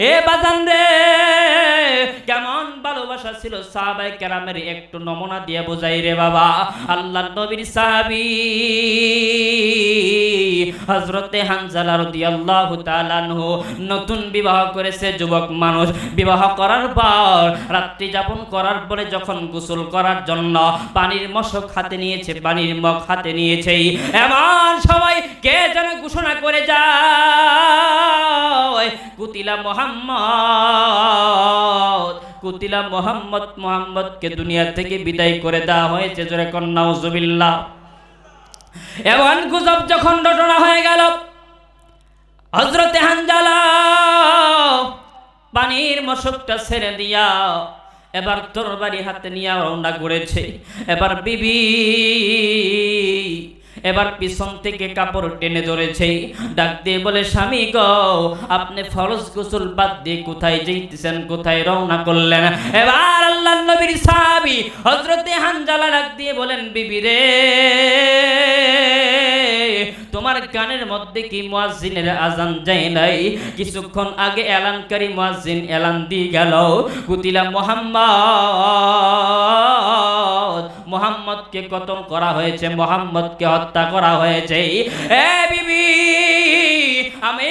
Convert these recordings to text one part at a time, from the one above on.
এ বাজান রে। কেমন ভালোবাসা ছিল সাহাবাই কেরামের একটু নমুনা দিয়ে বোঝাই রে বাবা। আল্লাহ নবীর সাহাবি হজরতে হানজালা রাদিয়াল্লাহু তাআলা আনহু নতুন বিবাহ করেছে, যুবক মানুষ। বিবাহ করার পর, রাত্রি যাপন করার পরে যখন গোসল করার জন্য পানির মশক হাতে নিয়েছে, পানির মগ হাতে নিয়েছে, এমন সময় কে যেন ঘোষণা করে যায়, কুতিলা মোহাম্মদ। কুতিলা মোহাম্মদ মোহাম্মদকে দুনিয়া থেকে বিদায় করে দেওয়া হয়েছে, জোরে কন্যা উজুবিল্লাহ এমন গুজব যখন ঘটনা হয়ে গেল হজরতে হানজালা, পানির মশকটা ছেড়ে দিয়া এবার তোর বাড়ি হাতে নিয়ে রওনা করেছে। এবার বিবি এবার পিছন থেকে কাপড় টেনে ধরেছে। ডাক দিয়ে বলে, স্বামী গো, আপনি ফরজ গোসল বাদ দিয়ে কোথায় যেতেছেন কোথায় রওনা করলেন? এবার আল্লাহ নবীর সাহাবি হজরতে হানজালা ডাক দিয়ে বলেন, বিবি রে তোমার কানের মধ্যে কি মুয়াজ্জিনের আজান যায় নাই? কিছুক্ষণ আগে এলানকারী মুয়াজ্জিন এলান দিয়ে গেল, কুতিলা মোহাম্মদ, মোহাম্মদকে কতল করা হয়েছে, মোহাম্মদকে হত্যা করা হয়েছে। এ বিবি, আমি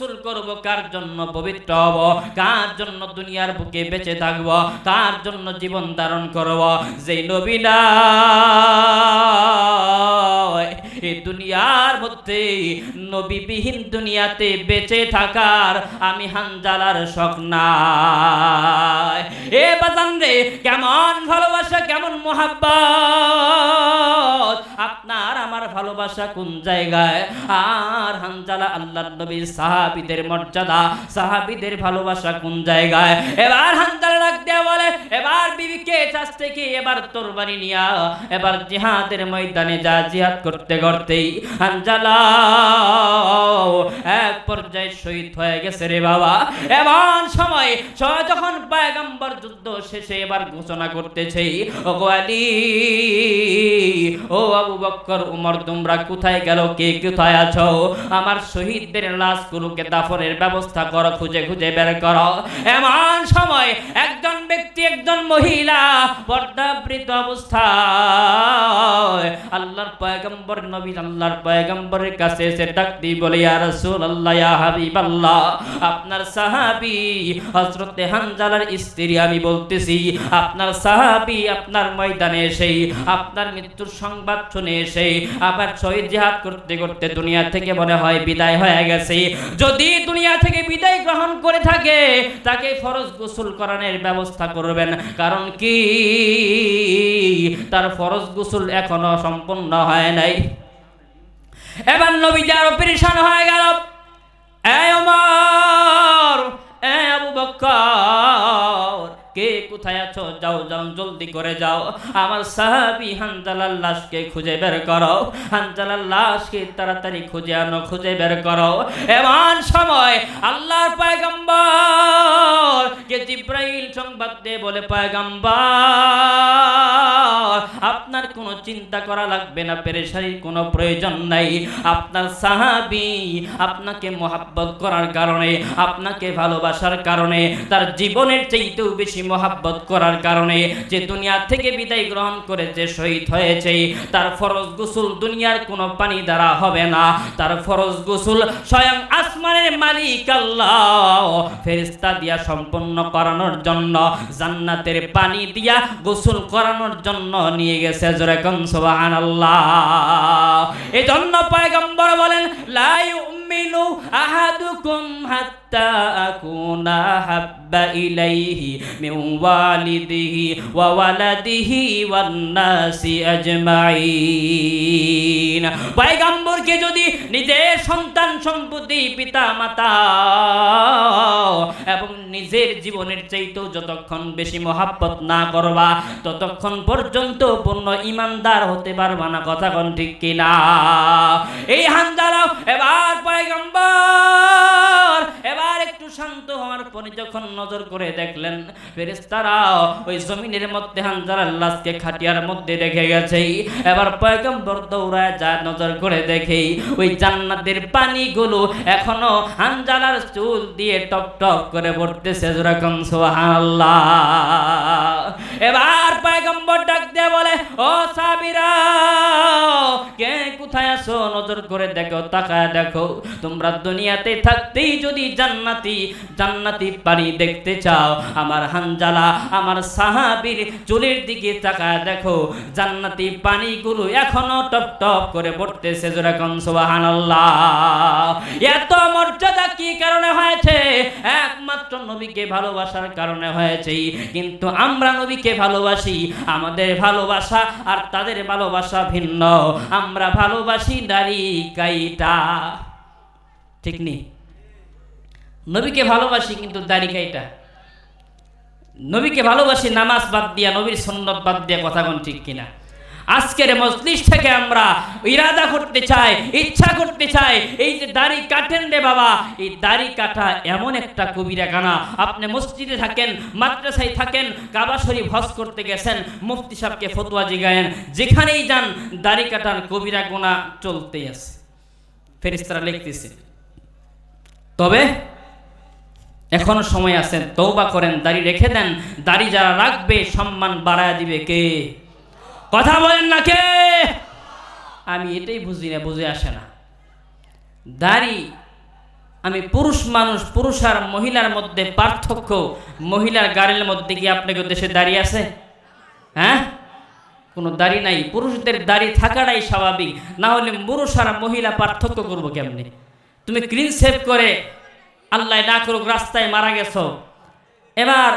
গোসল করব, কার জন্য পবিত্র হব? কার জন্য দুনিয়ার বুকে বেঁচে থাকব? কার জন্য জীবন ধারণ করব? যেই নবীনা এই দুনিয়ার মধ্যে নবীবিহীন দুনিয়াতে বেঁচে থাকার আমি হানজালার শখ নাই। এ বাজান রে, কেমন ভালোবাসা, কেমন মোহাব্বত আপনার আমার ভালোবাসা কোন জায়গায়? আর হানজালা আল্লাহ নবীর সাহাবিদের মর্যাদা, সাহাবিদের ভালোবাসা কোন জায়গায়? এবার হানজালা ডাক দেয়া বলে, এবার বিবিকে চাষ থেকে এবার তোরবারি নিয়া, এবার জিহাদের ময়দানে যা জিহাদ করতে করতেই হানজালা এক পর্যায়ে শহীদ হয়ে গেছে রে বাবা। এমন সময় স- যখন পায়গাম্বর যুদ্ধ শেষে এবার ঘোষণা করতেছে ও আবু বক্কর, উমর, তোমরা কোথায় গেল? কে কোথায় আছো? আমার শহীদদের লাশগুলোকে দাফনের ব্যবস্থা খুঁজে খুঁজে বের এমন সময় একজন ব্যক্তি, একজন মহিলা পর্দাবৃত আল্লাহর পয়গম্বর আল্লাহর পয়গম্বরের কাছে আপনার সাহাবী হানজালার স্ত্রী, আমি বলতেছি, আপনার সাহাবী আপনার ময়দানে এসে আপনার মৃত্যুর সংবাদ শুনে এসে আবার শহীদ জিহাদ করতে করতে দুনিয়া থেকে মনে হয় বিদায় হয়ে গেছে। যদি দুনিয়া থেকে বিদায় গ্রহণ করে থাকে, তাকে ফরজ গোসল করানোর ব্যবস্থা করবেন। কারণ কি? তার ফরজ গোসল এখনও সম্পূর্ণ হয় নাই। এবার নবী আরও পরিশান হয়ে গেল। এ ওমর এ আবু বকর কে কোথায় আছো? যাও যাও, জলদি করে যাও। আমার সাহাবি হানজালার লাশকে খুঁজে বের করো। হানজালার লাশকে তাড়াতাড়ি খুঁজে আনো, খুঁজে বের করো। এমন সময় আল্লাহর পয়গম্বর কে জিব্রাইল সংবাদ দিয়ে বলে, পয়গম্বর, আপনার কোনো চিন্তা করা লাগবে না, পেরেশানির কোনো প্রয়োজন নাই। আপনার সাহাবি আপনাকে মোহাব্বত করার কারণে, আপনাকে ভালোবাসার কারণে, তার জীবনের চাইতেও বেশি মোহাব্বত করার কারণে যে দুনিয়া থেকে বিদায় গ্রহণ করে যে শহীদ হয়েছে, তার ফরজ গোসল দুনিয়ার কোনো পানি দ্বারা হবে না। তার ফরজ গোসল স্বয়ং আসমানের মালিক আল্লাহ। ফেরিস্তা দিয়া সম্পন্ন করানোর জন্য, জান্নাতের পানি দিয়া গোসল করানোর জন্য নিয়ে গেছে জোরে কন সুবহানাল্লাহ। এজন্য পয়গম্বর বলেন, লা ইউমিনু আহাদুকুম হাত্তা হাব্বা ইলাইহি মিন ওয়ালিদিহি ওয়া ওয়ালাদিহি ওয়ান নাসি আজমাইন পয়গম্বরকে যদি নিজের সন্তান সম্পত্তি পিতা মাতা এবং নিজের জীবনের চাইতেও যতক্ষণ বেশি মহাব্বত না করবা, ততক্ষণ পর্যন্ত পূর্ণ ইমানদার হতে পারবা না, কথা কোন ঠিক কিনা? এই হানজালা এবার পয়গম্বর, এবার একটু শান্ত হওয়ার পরে যখন নজর করে দেখলেন ফেরেশতারা ওই জমিনের মধ্যে হানজালার লাশকে খাটিয়ার মধ্যে রেখে গেছে। এবার পয়গম্বর দৌড়ায় যা নজর করে দেখে ওই জান্নাতের পানিগুলো এখনও হানজালার চুল দিয়ে টপ টপ করে পড়তেছে যেরকম সুবহানাল্লাহ। এবার পয়গম্বর ডাক দিয়ে বলে, ও সাবিরা, কে কোথায় আছো? নজর করে দেখো, তাকায় দেখো, তোমরা দুনিয়াতে থাকতেই যদি জান্নাতি জান্নাতি পানি দেখতে চাও। আমার হানজালা, আমার সাহাবীর চুলের দিকে তাকায় দেখো। জান্নাতি পানিগুলো এখনও টপ টপ করে পড়তেছে যেরকম সুবহানাল্লাহ। এত মর্যাদা কি কারণে হয়েছে? একমাত্র নবীকে ভালোবাসার কারণে হয়েছে। কিন্তু আমরা নবীকে ভালোবাসি। আমাদের ভালোবাসা আর তাদের ভালোবাসা ভিন্ন। আমরা ভালোবাসি দাড়ি কাইটা ঠিক নেই? নবীকে ভালোবাসি, কিন্তু দাড়ি কাইটা। নবীকে ভালোবাসি, নামাজ বাদ দিয়া, নবীর সন্ন্যত বাদ দিয়া, কথা কোন ঠিক কিনা? আজকের মজলিস থেকে আমরা ইরাদা করতে চাই, ইচ্ছা করতে চাই, এই যে দাড়ি কাটেন রে বাবা, এই দাড়ি কাটা এমন একটা কবিরা গানা আপনি মসজিদে থাকেন, মাদ্রাসায় থাকেন, কাবা শরীফ হজ করতে গেছেন, মুফতি সাহেবকে ফতোয়া জিগায়েন, যেখানেই যান, দাড়ি কাটার কবিরা গোনা চলতেই আছে। ফেরিস্তারা লিখতেছে, তবে এখনও সময় আছে তৌবা করেন, দাড়ি রেখে দেন, দাড়ি যারা রাখবে, সম্মান বাড়ায় দিবে কে? কথা বলেন না কে? আমি এটাই বুঝি না, বুঝে আসে না। দাড়ি, আমি পুরুষ মানুষ, পুরুষ আর মহিলার মধ্যে পার্থক্য, মহিলার গাড়ির মধ্যে কি আপনাকে দেশে দাঁড়িয়ে আছে? হ্যাঁ? কোনো দাড়ি নাই, পুরুষদের দাড়ি থাকাটাই স্বাভাবিক। না হলে পুরুষ আর মহিলা পার্থক্য করব কেমনি? তুমি ক্লিন সেভ করে আল্লাহ না করুক, রাস্তায় মারা গেছো। এবার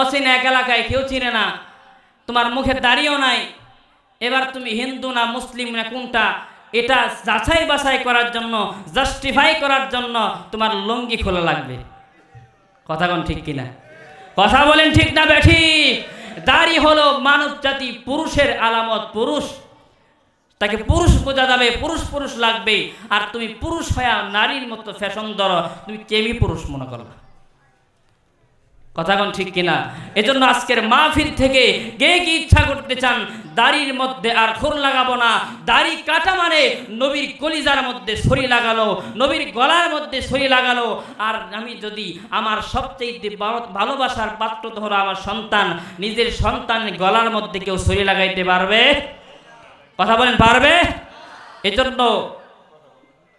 অচেনা এক এলাকায় কেউ চিনে না, তোমার মুখে দাড়িও নাই। এবার তুমি হিন্দু না মুসলিম না কোনটা, এটা যাচাই বাছাই করার জন্য জাস্টিফাই করার জন্য তোমার লঙ্গি খোলা লাগবে। কথা কোন ঠিক কিনা? কথা বলেন ঠিক না বেঠি? দাড়ি হলো মানব জাতি পুরুষের আলামত, পুরুষ তাকে পুরুষ বোঝা যাবে, পুরুষ পুরুষ লাগবে। আর তুমি পুরুষ হয়ে নারীর মতো ফ্যাশন ধরো, তুমি কেমি পুরুষ মনে করো কথা কোন ঠিক কিনা? এজন্য আজকের মাহফিল থেকে কে কি ইচ্ছা করতে চান, দাড়ির মধ্যে আর খোর লাগাবো না। দাড়ি কাটা মানে নবীর কলিজার মধ্যে ছড়ি লাগালো, নবীর গলার মধ্যে ছড়ি লাগালো। আর আমি যদি আমার সবচেয়ে ভালোবাসার পাত্র ধরো আমার সন্তান, নিজের সন্তান গলার মধ্যে কেউ ছড়ি লাগাইতে পারবে? কথা বলেন পারবে? এজন্য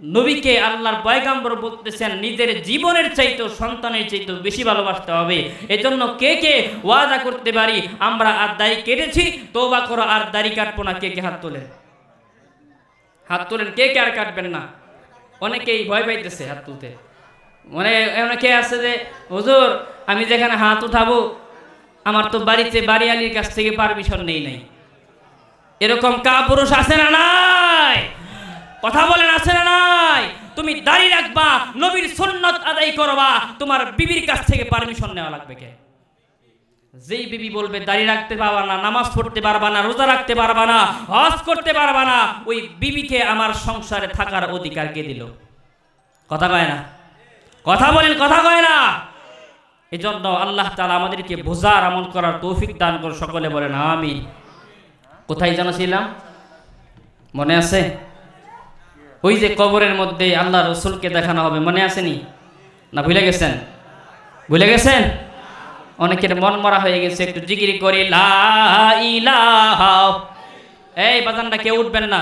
নবীকে আল্লাহর পয়গাম্বর বলতেছেন, নিজের জীবনের চাইতেও সন্তানের চাইতেও বেশি ভালোবাসতে হবে। এজন্য কে কে ওয়াদা করতে পারি, আমরা আর দাড়ি কেটেছি তৌবা করো আর দাড়ি কাটবো না। কে কে হাত তোলেন? হাত তোলেন, কে কে আর কাটবেন না? অনেকেই ভয় পাইতেছে হাত তুলতে। মানে অনেকে আছে যে, হুজুর, আমি যেখানে হাত উঠাবো, আমার তো বাড়িতে বাড়িয়ালির কাছ থেকে পারমিশন নেই নাই। এরকম কা পুরুষ আছে না নাই? কথা বলেন আছে না নাই? তুমি দাড়ি রাখবা, নবীর সুন্নত আদায় করবা, তোমার বিবির কাছ থেকে পারমিশন নেওয়া লাগবে কে? যেই বিবি বলবে দাড়ি রাখতে পারবা না, নামাজ পড়তে পারবা না, রোজা রাখতে পারবা না, হজ করতে পারবা না, ওই বিবিকে আমার সংসারে থাকার অধিকার কে দিল? কথা কয় না? কথা বলেন, কথা কয় না? এজন্য আল্লাহ তাআলা আমাদেরকে বোঝার আমল করার তৌফিক দান করে সকলে বলেন আমি কোথায় যেন ছিলাম মনে আছে? ওই যে কবরের মধ্যে আল্লাহ রসুলকে দেখানো হবে, মনে আসেনি না? ভুলে গেছেন? ভুলে গেছেন? অনেকের মন মরা হয়ে গেছে, একটু জিগিরি করি এই বাজানটা কেউ উঠবেন না।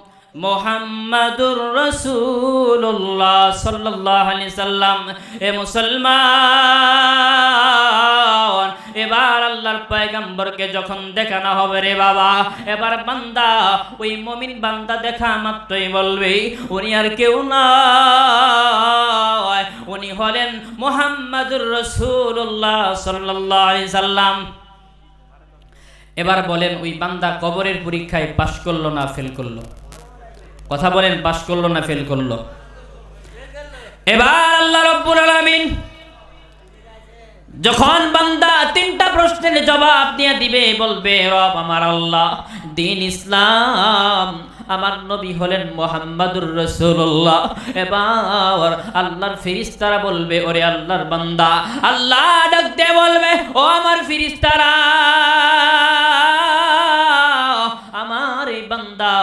মোহাম্মদুর রসুল্লাহ সাল্লাহ আলি সাল্লাম। এ মুসলমান, এবার আল্লাহর পয়গম্বরকে যখন দেখানো হবে রে বাবা, এবার বান্দা, ওই মমিন বান্দা দেখা মাত্রই বলবে, উনি আর কেউ না উনি হলেন মোহাম্মদুর রসুল্লাহ সাল্লাহ আলি সাল্লাম। এবার বলেন, ওই বান্দা কবরের পরীক্ষায় পাশ করল না ফেল করল? কথা বলেন, পাশ করল না ফেল করল? এবার আল্লাহ রব্বুল আলামিন যখন বান্দা তিনটা প্রশ্নের জবাব দিয়ে দিবে, বলবে, রব আমার আল্লাহ, দিন ইসলাম, আমার নবী হলেন মোহাম্মদুর রসুল্লাহ এবার আল্লাহর ফিরিস্তারা বলবে, ওরে আল্লাহর বান্দা, আল্লাহ ডাক দিয়ে বলবে, ও আমার ফিরিস্তারা আমার এই বান্দা।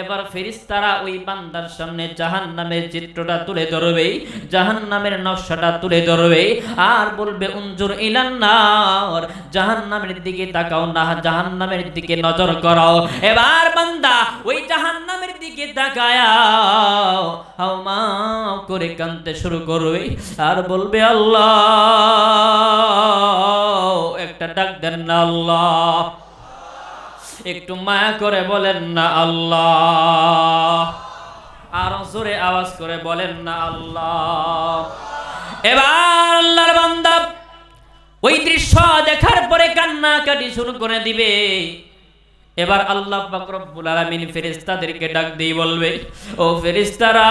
এবার ফেরিস্তারা ওই বান্দার সামনে জাহান নামের চিত্রটা তুলে ধরবে জাহান নামের নকশাটা তুলে ধরবে আর বলবে উঞ্জুর ইলান্নার জাহান নামের দিকে তাকাও না জাহান নামের দিকে নজর করো। এবার বান্দা ওই জাহান নামের দিকে তাকায়া হাও করে কানতে শুরু করবে আর বলবে, আল্লাহ, একটা ডাক দেন আল্লাহ। একটু মায়া করে বলেন না আল্লাহ। আর জোরে আওয়াজ করে বলেন না আল্লাহ। এবার আল্লাহর বান্দা ওই দৃশ্য দেখার পরে কান্নাকাটি শুরু করে দিবে। এবার আল্লাহ রব্বুল আলামিন ফেরেশতাদেরকে ডাক দিয়ে বলবে, ও ফেরেশতারা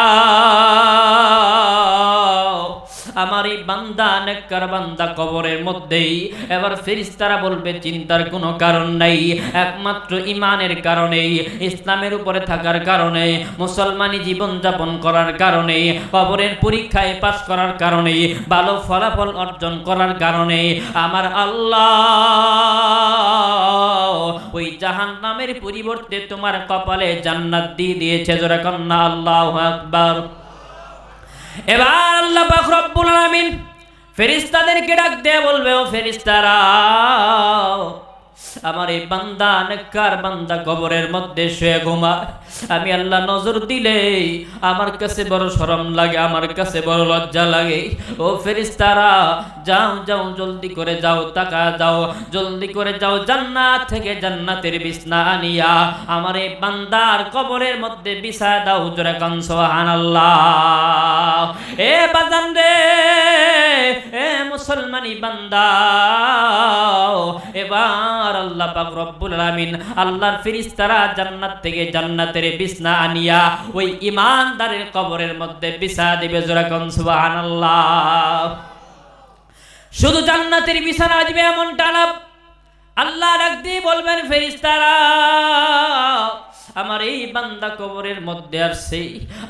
আমার এই বান্দা নেককার বান্দা কবরের মধ্যেই। এবার ফেরেশতারা বলবে, চিন্তার কোনো কারণ নাই। একমাত্র ইমানের কারণে ইসলামের উপরে থাকার কারণে, মুসলমানি জীবন যাপন করার কারণে, কবরের পরীক্ষায় পাশ করার কারণে, ভালো ফলাফল অর্জন করার কারণে, আমার আল্লাহ ওই জাহান নামের পরিবর্তে তোমার কপালে জান্নাত দিয়ে দিয়েছে। জোরে কন্যা, আল্লাহ আকবার। এবার আল্লাহ রব্বুল আলামিন ফেরেশতাদেরকে ডাক দিয়ে বলবে ও ফেরেশতারা আমার এই বান্দা নেককার বান্দা কবরের মধ্যে শুয়ে ঘুমায়। আমি আল্লাহ নজর দিলে আমার কাছে বড় শরম লাগে, আমার কাছে বড় লজ্জা লাগে। ও ফেরিস্তারা যাও যাও, জলদি করে যাও, টাকা যাও জলদি করে যাও, জান্নাত থেকে জান্নাতের বিছনা আনিয়া আমার এই বান্দার কবরের মধ্যে বিছা দাও, জোরে কনস আল্লাহ এ বাজান রে, এ মুসলমানি বান্দা, এবার আল্লাহ পাক রব্বুল আলামিন আল্লাহর ফেরেশতারা জান্নাত থেকে জান্নাতের বিছনা আনিয়া ওই ইমানদারের কবরের মধ্যে বিছা দিবে জোরা কোন সুবহানাল্লাহ। শুধু জান্নাতের বিছানা দিবে এমন না আল্লাহ রাখ দিয়ে বলবেন ফেরেশতারা আমার এই বান্দা কবরের মধ্যে আসছে।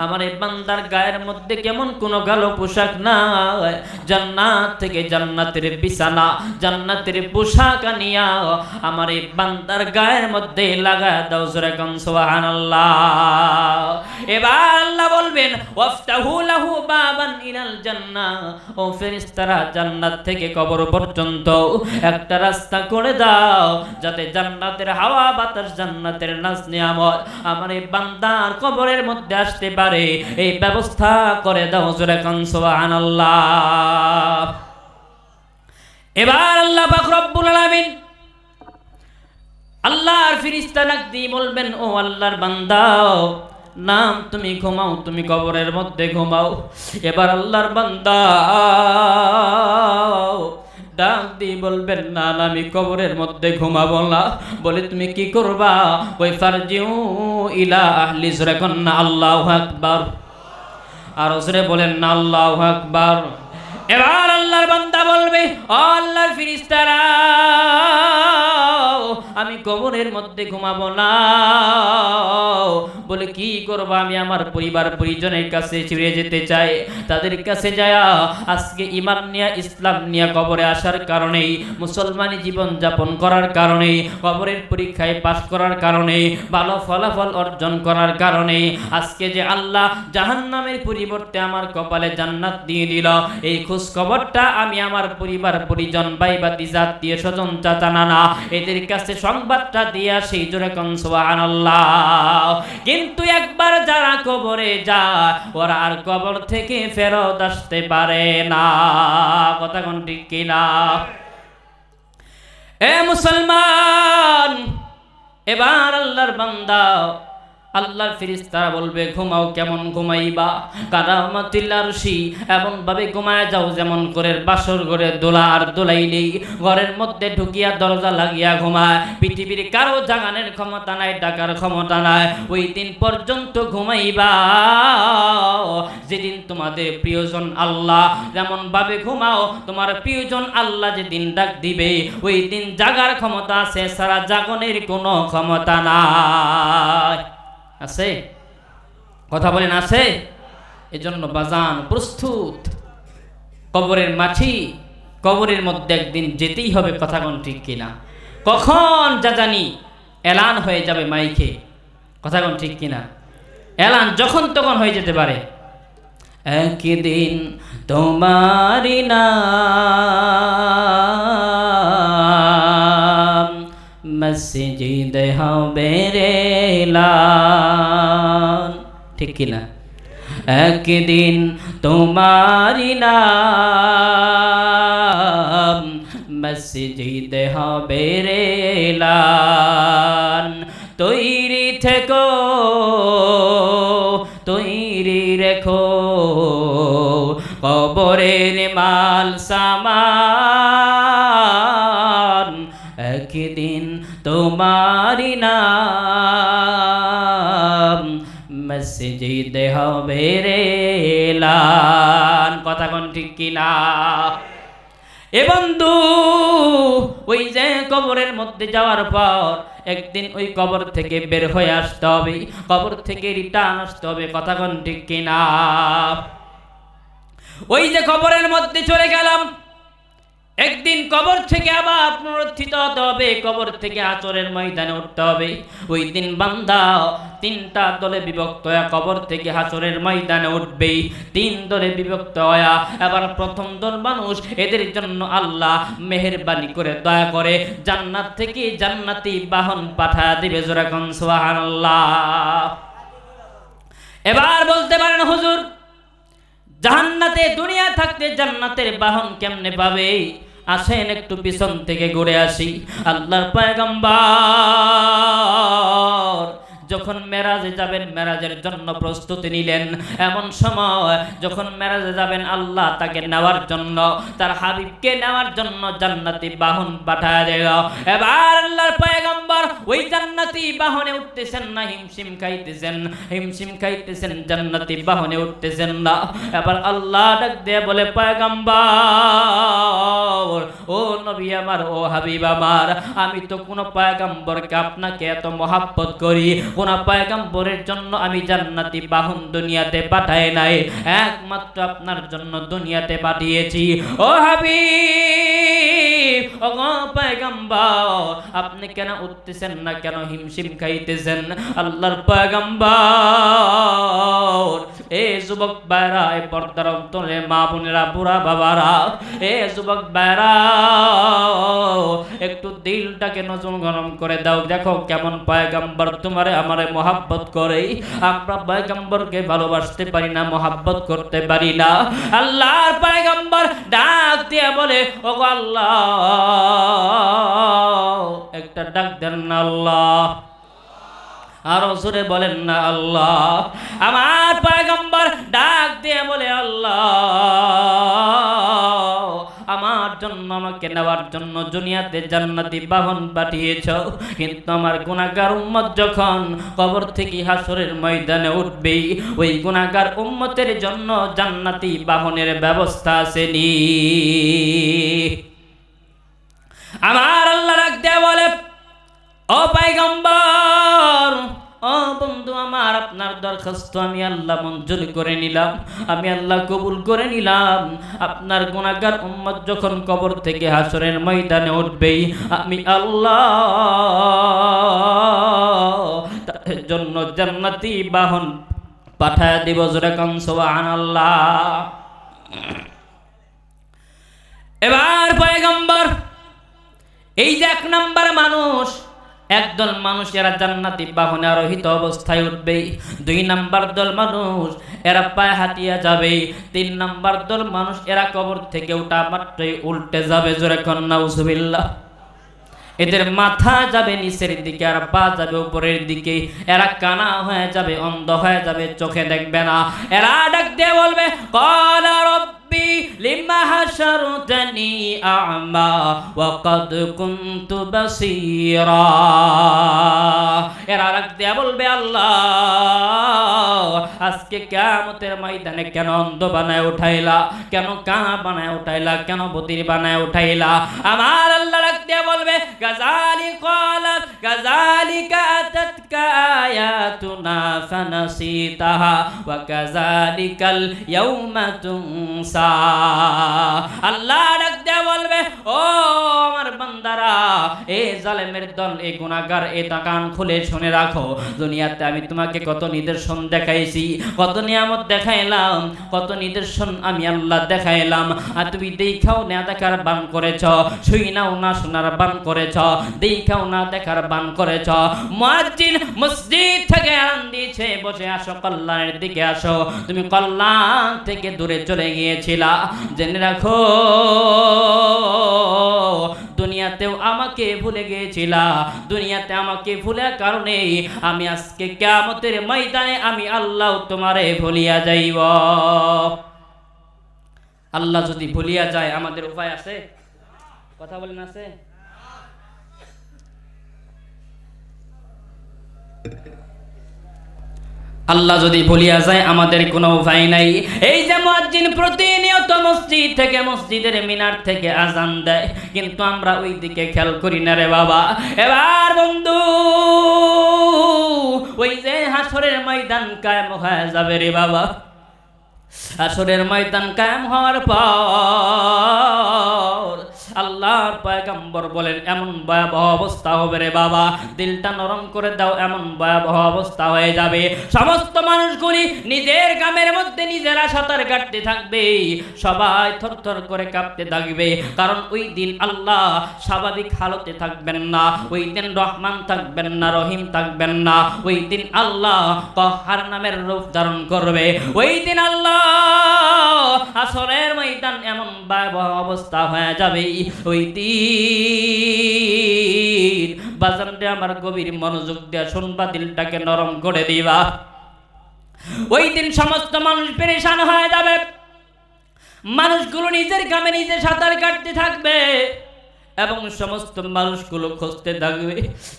আমার এই বান্দার গায়ের মধ্যে কেমন কোনো কালো পোশাক নাই। জান্নাত থেকে জান্নাতের বিছানা, জান্নাতের পোশাক আনিয়া আমার এই বান্দার গায়ের মধ্যে লাগা দাও জোরে কম সুবহানাল্লাহ। এবার আল্লাহ বলবেন, ওয়াফতাহু লাহু বাবান ইলাল জান্নাহ ও ফেরেশতারা জান্নাত থেকে কবর পর্যন্ত একটা রাস্তা করে দাও, যাতে জান্নাতের হাওয়া বাতাস জান্নাতের নাচ নিয়ামত আমার বান্দার কবরের মধ্যে আসতে পারে, এই ব্যবস্থা করে দাও জোরে কান, সুবহানাল্লাহ। এবার আল্লাহ রব্বুল আলামিন আল্লাহর ফিরিস্তা ডাক দিয়ে বলবেন, ও আল্লাহর বান্দাও নাম তুমি ঘুমাও, তুমি কবরের মধ্যে ঘুমাও। এবার আল্লাহর বান্দা ডাক দিয়ে বলবেন না না, আমি কবরের মধ্যে ঘুমাবো না। বলে তুমি কি করবা? ওই ফারজিউ ইলা আহলি জোরে কন্যা আল্লাহ আকবার। আর ওসরে বলেন না আল্লাহ আকবার। এবার আল্লাহর বান্দা বলবে আল্লাহর ফিরিস্তারা আমি কবরের মধ্যে ঘুমাবো না বলে, কি করব? আমি আমার পরিবার পরিজনের কাছে ফিরে যেতে চাই। তাদের কাছে যায় আজকে ইমান নিয়ে, ইসলাম নিয়ে কবরে আসার কারণেই, মুসলমানি জীবন যাপন করার কারণে কবরের পরীক্ষায় পাশ করার কারণে ভালো ফলাফল অর্জন করার কারণে আজকে যে আল্লাহ জাহান্নামের পরিবর্তে আমার কপালে জান্নাত দিয়ে দিল, এই খোঁজ খবরটা আমি আমার পরিবার পরিজন ভাই আত্মীয় স্বজন চাচা নানা এদের কাছে সংবাদটা দিয়ে আসি জোরে কন কিন্তু একবার যারা কবরে যায়, ওরা আর কবর থেকে ফেরত আসতে পারে না। কথা কোন ঠিক কিনা এ মুসলমান, এবার আল্লাহর বান্দা আল্লাহর ফিরিস্তারা বলবে, ঘুমাও কেমন ঘুমাইবা? কারামাতিল্লা রশি এমন ভাবে ঘুমায় যাও, যেমন করে বাসর ঘরে দোলা আর দোলাইলেই ঘরের মধ্যে ঢুকিয়া দরজা লাগিয়া ঘুমায়। পৃথিবীর কারও জাগানের ক্ষমতা নাই, ডাকার ক্ষমতা নাই। ওই দিন পর্যন্ত ঘুমাইবা। যেদিন তোমাদের প্রিয়জন আল্লাহ যেমন ভাবে ঘুমাও, তোমার প্রিয়জন আল্লাহ যেদিন ডাক দিবে, ওই দিন জাগার ক্ষমতা আছে, সারা জাগনের কোনো ক্ষমতা নাই। আছে? কথা বলেন, আছে? এজন্য বাজান প্রস্তুত। কবরের মাছি কবরের মধ্যে একদিন যেতেই হবে কথা কোন ঠিক কিনা? কখন যা জানি এলান হয়ে যাবে মাইকে? কথা কোন ঠিক কিনা? এলান যখন তখন হয়ে যেতে পারে। একদিন তোমারি নাম মসজিদ হবে রে লাল। ঠিক কিনা? একদিন তোমারি নাম মসজিদ হবে রে লাল। তৈরি থেকো, তৈরি রেখো। কবরের মাল সামান তোমারি নাম। মসজিদ হবে রে লান কথা কোন ঠিক কিনা এ বন্ধু, ওই যে কবরের মধ্যে যাওয়ার পর একদিন ওই কবর থেকে বের হয়ে আসতে হবে, কবর থেকে রিটার্ন আসতে হবে কথা কোন ঠিক কিনা ওই যে কবরের মধ্যে চলে গেলাম একদিন কবর থেকে আবার পুনরুত্থিত হতে হবে। কবর থেকে আচরের ময়দানে উঠতে হবে। ওই দিন বান্দা, তিনটা দলে বিভক্ত হয়ে কবর থেকে হাসরের ময়দানে উঠবে। তিন দলে বিভক্ত হয়া এবার প্রথম দল মানুষ, এদের জন্য আল্লাহ মেহেরবানি করে দয়া করে জান্নাত থেকে জান্নাতি বাহন পাঠা দিবে জোরাকন এবার বলতে পারেন, হুজুর জাহান্নাতে দুনিয়া থাকতে জান্নাতের বাহন কেমনে পাবে? আসেন একটু পিছন থেকে ঘুরে আসি। আল্লাহর পয়গম্বর। যখন মেরাজে যাবেন, মেরাজের জন্য প্রস্তুতি নিলেন। এমন সময় যখন মেরাজে যাবেন, আল্লাহ তাকে নেওয়ার জন্য, তার হাবিবকে নেওয়ার জন্য জান্নাতি বাহন পাঠায় দেল। এবার আল্লাহর পয়গম্বর ওই জান্নাতি বাহনে উঠতেছেন না, হিমশিম খাইতেছেন হিমশিম খাইতেছেন, জান্নাতি বাহনে উঠতেছেন না। এবার আল্লাহ ডাক দিয়ে বলে, পয়গম্বর, ও নবী আমার, ও হাবিব আমার, আমি তো কোনো পয়গম্বরকে আপনাকে এত মহাব্বত করি কোন পয়গম্বরের জন্য আমি জান্নাতি বাহন দুনিয়াতে পাঠায় নাই। একমাত্র আপনার জন্য দুনিয়াতে পাঠিয়েছি। ও পয়গম্বর আপনি কেন উঠতেছেন না কেন হিমশিম খাইতেছেন? আল্লাহর পয়গম্বর। এ যুবক এ পর্দার অন্তরে মা বোনেরা, বুড়া বাবারা, এ যুবক বাইরা একটু দিলটাকে নজর গরম করে দাও। দেখো কেমন পয়গম্বর তোমারে, আমারে মহাব্বত করে আমরা পয়গম্বরকে ভালোবাসতে পারি না, মহাব্বত করতে পারি না। আল্লাহর পয়গম্বর ডাক দিয়ে বলে ও আল্লাহ একটা ডাক দেন না আল্লাহ। আরও জোরে বলেন না আল্লাহ। আমার পয়গম্বর ডাক দিয়ে বলে, আল্লাহ, আমার জন্য, আমাকে নেওয়ার জন্য দুনিয়াতে জান্নাতি বাহন পাঠিয়েছ। কিন্তু আমার গুণাগার উম্মত যখন কবর থেকে হাসরের ময়দানে উঠবে, ওই গুণাগার উম্মতের জন্য জান্নাতি বাহনের ব্যবস্থা আসেনি আমার আল্লাহ দিয়ে বলে, ও ও বন্ধু আমার, আপনার দরখাস্ত আমি আল্লাহ মঞ্জুর করে নিলাম, আমি আল্লাহ কবুল করে নিলাম। আপনার গুণাগার উম্মত যখন কবর থেকে হাসরের ময়দানে উঠবেই, আমি আল্লাহ তাদের জন্য জান্নাতি বাহন পাঠায় দিব জোরে কনসোয়ান আল্লাহ এবার পয়গম্বর এই যে এক নাম্বার মানুষ, একদল মানুষ এরা জান্নাতি, বাহনে আরোহিত অবস্থায় উঠবে দুই নাম্বার দল মানুষ, এরা পায়ে হাতিয়া যাবে তিন নাম্বার দল মানুষ, এরা কবর থেকে উঠা মাত্রই উল্টে যাবে, জোরে কন্যা উসুবিল্লাহ এদের মাথা যাবে নিচের দিকে, আর পা যাবে উপরের দিকে। এরা কানা হয়ে যাবে, অন্ধ হয়ে যাবে, চোখে দেখবে না। এরা ডাক দিয়ে বলবে, কলা রব্বি লিমা হাশারতানি আ'মা ওয়া ক্বাদ কুনতু বাসীরা এরা ডাক দিয়ে বলবে আল্লাহ আজকে কিয়ামতের ময়দানে কেন অন্ধ বানায় উঠাইলা কেন কানা বানায় উঠাইলা কেন বদির বানায় উঠাইলা আমার আল্লাহ ডাক দিয়ে বলবে গাজালি قالت كذلك أتتك آياتنا فنسيتها وكذلك اليوم আল্লাহ ডাক বলবে, ও আমার বান্দারা, এ জালেমের দল, এ গুণাগার এ খুলে শুনে রাখো। দুনিয়াতে আমি তোমাকে কত নিদর্শন দেখাইছি, কত নিয়ামত দেখাইলাম, কত নিদর্শন আমি আল্লাহ দেখাইলাম। আর তুমি দেখাও না দেখার বান করেছ, শুই নাও না শোনার বান করেছ, দেখাও না দেখার বান করেছ। মসজিদ থেকে আন দিয়েছে, বসে আসো, কল্যাণের দিকে আসো। তুমি কল্যাণ থেকে দূরে চলে গিয়েছ গিয়েছিলা জেনে রাখো, দুনিয়াতেও আমাকে ভুলে গিয়েছিলা, দুনিয়াতে আমাকে ভুলার কারণে আমি আজকে কিয়ামতের ময়দানে আমি আল্লাহ তোমারে ভুলিয়া যাইব। আল্লাহ যদি ভুলিয়া যায়, আমাদের উপায় আছে? কথা বলেন আছে? আল্লাহ যদি ভুলিয়া যায়, আমাদের কোনো উপায় নাই। এই যে মুয়াজ্জিন প্রতিনিয়ত মসজিদ থেকে, মসজিদের মিনার থেকে আজান দেয়। কিন্তু আমরা ওই দিকে খেয়াল করি না রে বাবা। এবার বন্ধু, ওই যে হাসরের ময়দান কায়েম হয়ে যাবে রে বাবা। আসরের ময়দান কায়েম হওয়ার পর আল্লাহর পয়গম্বর বলেন, এমন ভয়াবহ অবস্থা হবে রে বাবা। দিলটা নরম করে দাও, এমন ভয়াবহ অবস্থা হয়ে যাবে। সমস্ত মানুষগুলি নিজের গ্রামের মধ্যে নিজেরা সাঁতার কাটতে থাকবে। সবাই থরথর করে কাঁপতে থাকবে। কারণ ওই দিন আল্লাহ স্বাভাবিক হালতে থাকবেন না, ওই দিন রহমান থাকবেন না, রহিম থাকবেন না। ওই দিন আল্লাহ কহার নামের রূপ ধারণ করবে। ওই দিন আল্লাহ আসরের ময়দান এমন ভয়াবহ অবস্থা হয়ে যাবে। ওই দিন আমার গভীর মনোযোগ দেওয়া শুনবা, দিলটাকে নরম করে দিবা। ওই দিন সমস্ত মানুষ পেরেশান হয়ে যাবে। মানুষগুলো নিজের গ্রামে নিজে সাঁতার কাটতে থাকবে। এবং সমস্ত মানুষগুলো খুঁজতে থাকবে।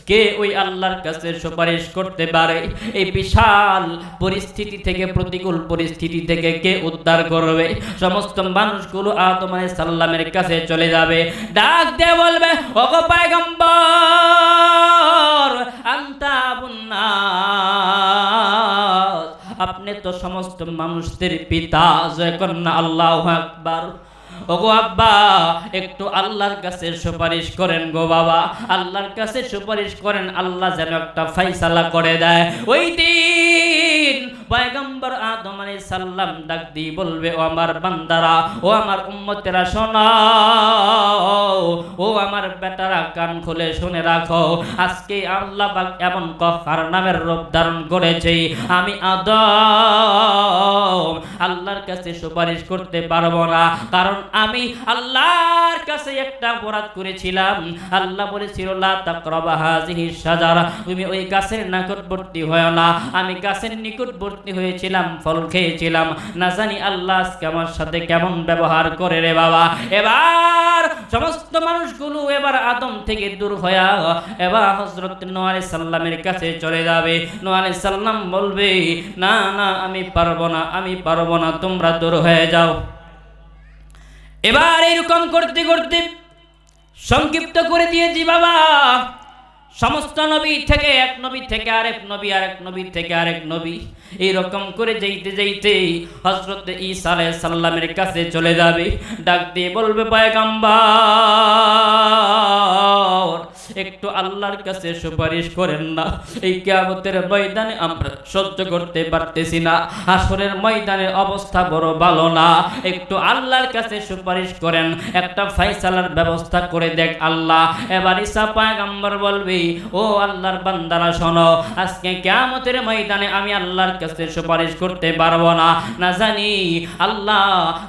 কে ওই আল্লাহর কাছে সুপারিশ করতে পারে? এই বিশাল পরিস্থিতি থেকে, প্রতিকূল পরিস্থিতি থেকে কে উদ্ধার করবে? সমস্ত মানুষগুলো আদম আলাইহিস সাল্লামের কাছে চলে যাবে। ডাক দিয়ে বলবে, ওগো পয়গম্বর আন্তা আপনি তো সমস্ত মানুষদের পিতা জয় কন্যা আল্লাহ আকবার। ওগো আব্বা, একটু আল্লাহর কাছে সুপারিশ করেন গো বাবা। আল্লাহর কাছে সুপারিশ করেন, আল্লাহ যেন একটা ফাইসালা করে দেয়। ওই দিন পয়গম্বর আদম আলাইহিস সালাম ডাক দিয়ে বলবে, ও আমার বান্দারা, ও আমার উম্মতেরা শোনাও ও আমার বেটারা, কান খুলে শুনে রাখো। আজকে আল্লাহ পাক এমন কফার নামের রূপ ধারণ করেছে। আমি আদম আল্লাহর কাছে সুপারিশ করতে পারব না। কারণ আমি আল্লাহর কাছে একটা অপরাধ করেছিলাম। আল্লাহ বলেছিল, লা তাকরাবা হাযিহি শাজারা। তুমি ওই গাছের নিকটবর্তী হয় না। আমি গাছের নিকটবর্তী হয়েছিলাম, ফল খেয়েছিলাম। না জানি আল্লাহ আজকে আমার সাথে কেমন ব্যবহার করে রে বাবা। এবার সমস্ত মানুষগুলো এবার আদম থেকে দূর হয়ে, এবার হযরত নূহ আলাইহিস সালামের কাছে চলে যাবে। আলাইহিস সালাম বলবে, না না, আমি পারব না, আমি পারব না, তোমরা দূর হয়ে যাও। এবার এরকম করতে করতে সংক্ষিপ্ত করে দিয়েছি বাবা। সমস্ত নবী থেকে এক নবী থেকে আরেক নবী আরেক নবী থেকে আরেক নবী। এইরকম করে যেইতে যেতে হজরত ঈসা সালামের কাছে চলে যাবে। ডাক দিয়ে বলবে, পয়গাম্বার একটু আল্লাহর কাছে সুপারিশ করেন না। এই কিয়ামতের ময়দানে আমরা সহ্য করতে পারতেছি না। আসরের ময়দানের অবস্থা বড় ভালো না। একটু আল্লাহর কাছে সুপারিশ করেন। একটা ফাইসালার ব্যবস্থা করে দেখ আল্লাহ। এবার ঈসা পয়গাম্বর বলবি, ও আল্লাহর বান্দারা, শোনো, আজকে কিয়ামতের ময়দানে আমি আল্লাহর কাছে সুপারিশ করতে পারব না। না জানি, আল্লাহ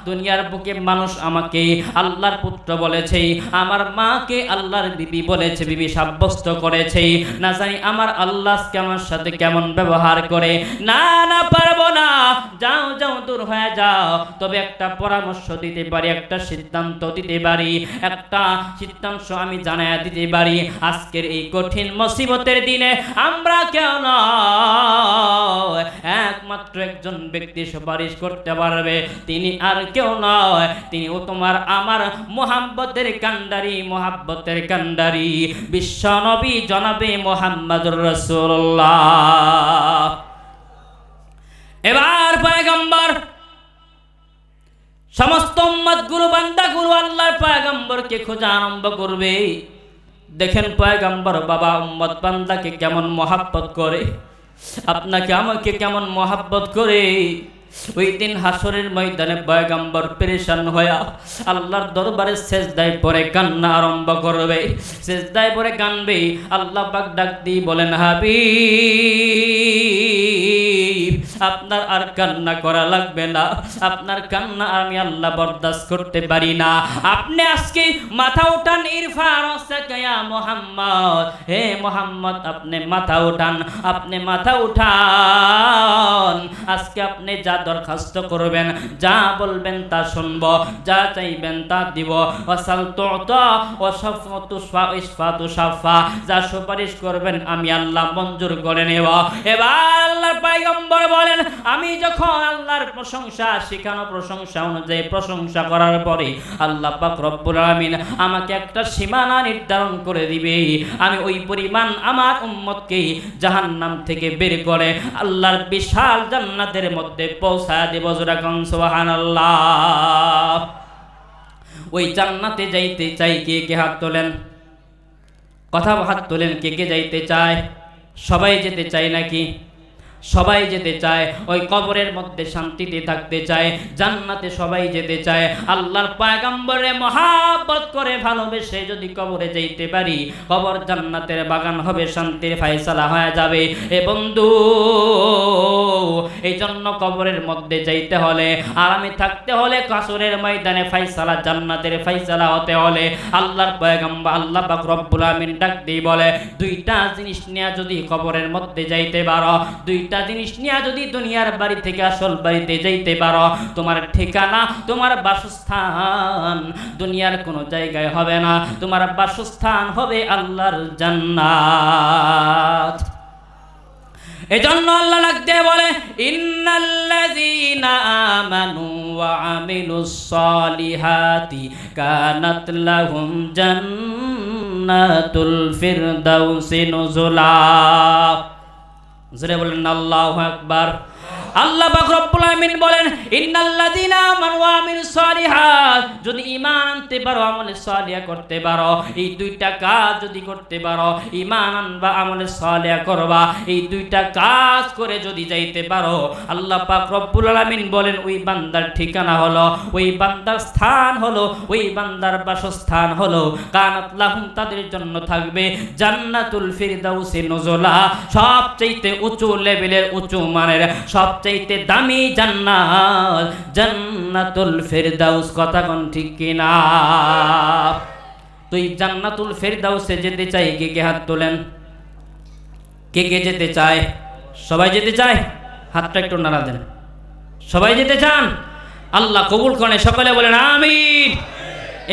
দুনিয়ার বুকে মানুষ আমাকে আল্লাহর পুত্র বলেছে, আমার মাকে আল্লাহর বিবি বলেছে বিবি সাব্যস্ত করেছে। না জানি আমার আল্লাহ আমার সাথে কেমন ব্যবহার করে। না না, পারব না। যাও যাও, দূর হয়ে যাও। তবে একটা পরামর্শ দিতে পারি, একটা সিদ্ধান্ত দিতে পারি। একটা সিদ্ধান্ত আমি জানাই দিতে পারি, আজকের এই কঠিন মুসিবতের দিনে আমরা কেউ নয়। একমাত্র একজন ব্যক্তি সুপারিশ করতে পারবে, তিনি আর কেউ নয়। তিনি ও তোমার আমার মোহাম্মতের কান্ডারি মোহাব্বতের কান্ডারি বিশ্ব নবী জনাবে মোহাম্মদুর রসুল্লাহ এবার পয়গম্বর, সমস্ত গুরু বান্দা গুরু আল্লাহর পয়গম্বরকে খোঁজা আরম্ভ করবে। দেখেন পয়গম্বর, বাবা, উম্মত বান্দাকে কেমন মহাব্বত করে। আপনাকে, আমাকে কেমন মহাব্বত করে। ওই দিন হাসরের ময়দানে পয়গম্বর পরেশান হয়ে আল্লাহর দরবারে শেষদায় পরে কান্না আরম্ভ করবে। শেষদায় পরে কানবে, আল্লাহ পাক ডাক দিয়ে বলেন হাবি আপনার আর কান্না করা লাগবে না। আপনার কান্না আমি আল্লাহ বরদাস্ত করতে পারি না। আপনি আজকে মাথা উঠান, ইরফান মোহাম্মদ। হে মোহাম্মদ, আপনি মাথা উঠান, আপনি মাথা উঠান। আজকে আপনি যা দরখাস্ত করবেন, যা বলবেন তা শুনব, যা চাইবেন তা দিব। অসাল যা সুপারিশ করবেন, আমি আল্লাহ মঞ্জুর করে নেব। এবার আল্লাহর পাইগম্বর বলেন, আমি যখন আল্লাহর প্রশংসা, শেখানো প্রশংসা অনুযায়ী প্রশংসা করার পরে আল্লাহ পাক রব্বুল আমিন আমাকে একটা সীমানা নির্ধারণ করে দিবে। আমি ওই পরিমাণ আমার উম্মতকে জাহান্নাম থেকে বের করে আল্লাহর বিশাল জান্নাতের মধ্যে পৌঁছায় দেব। যেরকম সুবহানাল্লাহ। ওই জান্নাতে যাইতে চাই, কে কে হাত তোলেন? কথা হাত তোলেন, কে কে যাইতে চায়? সবাই যেতে চায় নাকি? সবাই যেতে চায়, ওই কবরের মধ্যে শান্তিতে থাকতে চায়, জান্নাতে সবাই যেতে চায়। আল্লাহর পায়গাম্বরে মহাব্বত করে ভালোবেসে যদি কবরে যাইতে পারি, কবর জান্নাতের বাগান হবে, শান্তির ফায়সালা হয়ে যাবে। এ বন্ধু এই জন্য কবরের মধ্যে যাইতে হলে, আরামে থাকতে হলে, কাসরের ময়দানে ফাইসালা জান্নাতের ফাইসালা হতে হলে, আল্লাহর পয়গম্বর, আল্লাহ পাক রব্বুল আমিন ডাক দিয়ে বলে, দুইটা জিনিস নিয়ে যদি কবরের মধ্যে যাইতে পারো, দুইটা জিনিস নিয়ে যদি দুনিয়ার বাড়ি থেকে আসল বাড়িতে যাইতে পারো, তোমার ঠিকানা, তোমার বাসস্থান দুনিয়ার কোনো জায়গায় হবে না। তোমার বাসস্থান হবে আল্লাহর জান্নাত। এজন্য আল্লাহ লাগতে বলে, ইন্নাল্লাযীনা আমানু ওয়া আমিলুস সালিহাতি কানাত লাহুম জান্নাতুল ফিরদাউসি নুজুলা। জোরে বলেন আল্লাহ আকবার। আল্লাহ পাক রব্বুল আমিন বলেন, ইন্নাল্লাযীনা আমানু ওয়া আমিলুস সালিহাত। যদি ঈমান আনতে পারো, আমলে সালিহা করতে পারো। এই দুইটা কাজ যদি করতে পারো, ঈমান আনবা, আমলে সালিহা করবা। এই দুইটা কাজ করে যদি যাইতে পারো, আল্লাহ পাক রব্বুল আলামিন বলেন, ওই বান্দার ঠিকানা হলো, ওই বান্দার স্থান হলো, ওই বান্দার বাসস্থান হলো। কানাত লাহুম তাদের জন্য থাকবে জান্নাতুল ফিরদাউসি নুজুলা। সবচাইতে উঁচু লেভেলের, উঁচু মানের সবচাইতে দামি জান্নাত, জান্নাতুল ফেরদাউস, কথা কোন ঠিক কিনা? তুই জান্নাতুল ফেরদাউসে যেতে চাই, কে কে হাত তোলেন? কে কে যেতে চায়? সবাই যেতে চায়? হাতটা একটু নাড়া দেন। সবাই যেতে চান? আল্লাহ কবুল করে সকলে বলেন, আমিন।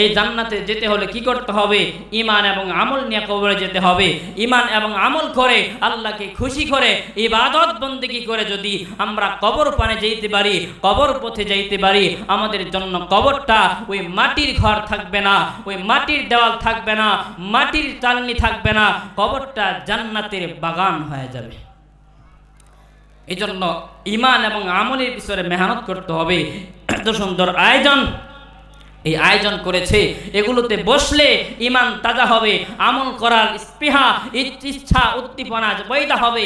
এই জান্নাতে যেতে হলে কি করতে হবে? ইমান এবং আমল নিয়ে কবরে যেতে হবে। ইমান এবং আমল করে আল্লাহকে খুশি করে, ইবাদত বন্দিগি করে যদি আমরা কবর পানে যেতে পারি, কবর পথে যাইতে পারি, আমাদের জন্য কবরটা ওই মাটির ঘর থাকবে না, ওই মাটির দেওয়াল থাকবে না, মাটির চালনি থাকবে না, কবরটা জান্নাতের বাগান হয়ে যাবে। এই জন্য ইমান এবং আমলের পিছনে মেহনত করতে হবে। এত সুন্দর আয়োজন এই আয়োজন করেছে। এগুলোতে বসলে ইমান তাজা হবে, আমল করার স্পৃহা, ইচ্ছা, উদ্দীপনা বৈধা হবে।